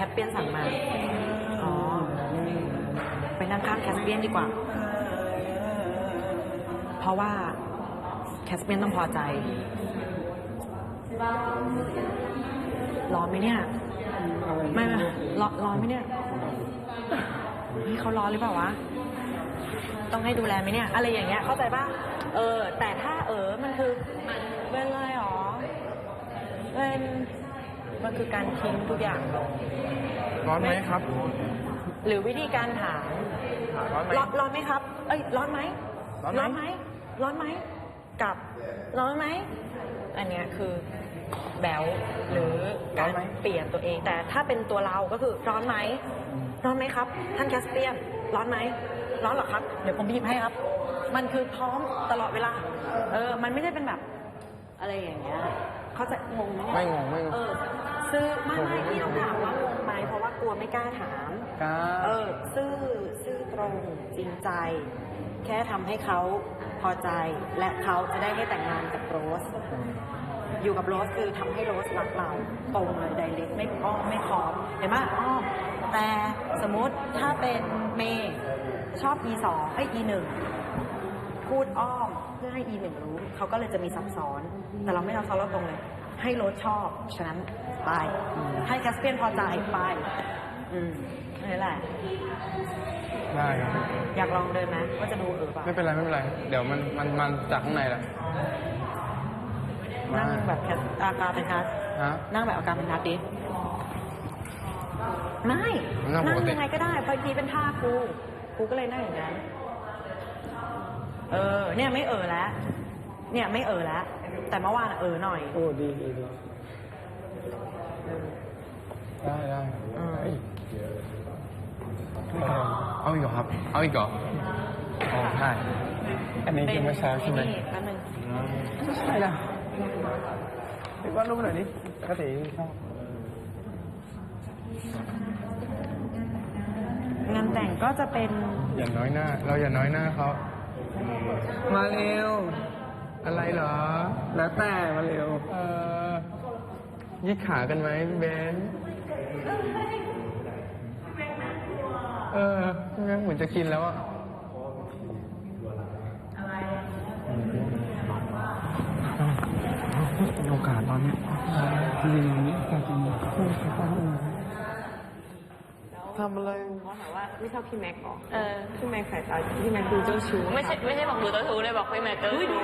คสเปียนสั่งมา อ๋อ ไปนั่งข้างแคสเปียนดีกว่า เพราะว่าแคสเปียนต้องพอใจ ร้อนไหมเนี่ย ไม่ไม่ร้อนร้อนไหมเนี่ยเฮ้ยเขาร้อนหรือเปล่าวะ ต้องให้ดูแลไหมเนี่ย อะไรอย่างเงี้ย เข้าใจป่ะเออ แต่ถ้าเออ มันคือเป็นอะไรหรอเป็น มันคือการทิ้งทุกอย่างลงร้อนไหมครับหรือวิธีการถามร้อนไหมร้อนร้อนไหมครับ เอ้ยร้อนไหมร้อนไหมไหมร้อนไหมกับร้อนไหมอันเนี้ยคือแบวหรือการเปลี่ยนตัวเอง แต่ถ้าเป็นตัวเราก็คือร้อนไหมร้อนไหมครับ ท่านแคสเปียนร้อนไหมร้อนเหรอครับ เดี๋ยวผมบีบให้ครับ มันคือพร้อมตลอดเวลา เออ มันไม่ได้เป็นแบบ อะไรอย่างเงี้ยเขาใจะงงไหมไม่งงไม่งง เออซื้อไม่ไม่ที่ต้องถามว่างงไหมเพราะว่ากลัวไม่กล้าถามกล้า เออซื่อซื่อตรงจริงใจ แค่ทำให้เขาพอใจ และเขาจะได้ให้แต่งงานกับโรส อยู่กับโรสคือทำให้โรสรักเราตรงเลยไดเรกไม่อ้อมไม่คอมเห็นไหมอ้อมแต่สมมติถ้าเป็นเมย์ชอบ e สองไอ้ e หนึ่ง พูดอ้อมเพื่อให้ e หนึ่งรู้ เขาก็เลยจะมีซับซ้อน แต่เราไม่ซับซ้อนเราตรงเลย ให้โรสชอบฉะนั้นไปให้แคสเปียนพอใจไปอืมนี่แหละ ได้ครับอยากลองเดินไหมว่าจะดูเออเปล่าไม่เป็นไรไม่เป็นไร เดี๋ยวมันมันมันจากข้างในแหละนั่งแบบแคสอาการเป็นคัสฮะ นั่งแบบอาการเป็นคัสดิไม่นั่งปกติ ยังไงก็ได้เพราะทีเป็นท่าครูครูก็เลยนั่งอย่างนั้น เออ เนี่ยไม่เออแล้ว เนี่ยไม่เออแล้ว แต่เมื่อวานอะเออหน่อย โอ้ดีดีดีได้ได้อืมเฮ้ยเอาอีกเหรอครับ เอาอีกเหรออ๋อใช่อันนี้คือเมื่อเช้าใช่ไหม นี่แป๊บนึงใช่ละไปวาดรูปหน่อยดิปกติชอบงานแต่งก็จะเป็น อย่าน้อยหน้า เราอย่าน้อยหน้าเขา มาเร็ว อะไรเหรอ แล้วแต่มาเร็ว เออยืดขากันไหมพี่เบนเออพี่แม่งเหมือนจะกินแล้วอะโอกาสตอนเนี้ยจริงๆนี้แต่จริงๆคู่เขาต้อง ทำอะไรเขาถามว่าไม่ชอบพี่แม็กหรอเออ พี่แม็กสายตาพี่แม็กดูเจ้าชู้ไม่ใช่ไม่ใช่บอกดูเจ้าชู้เลยบอกพี่แม็กเจ้าชู้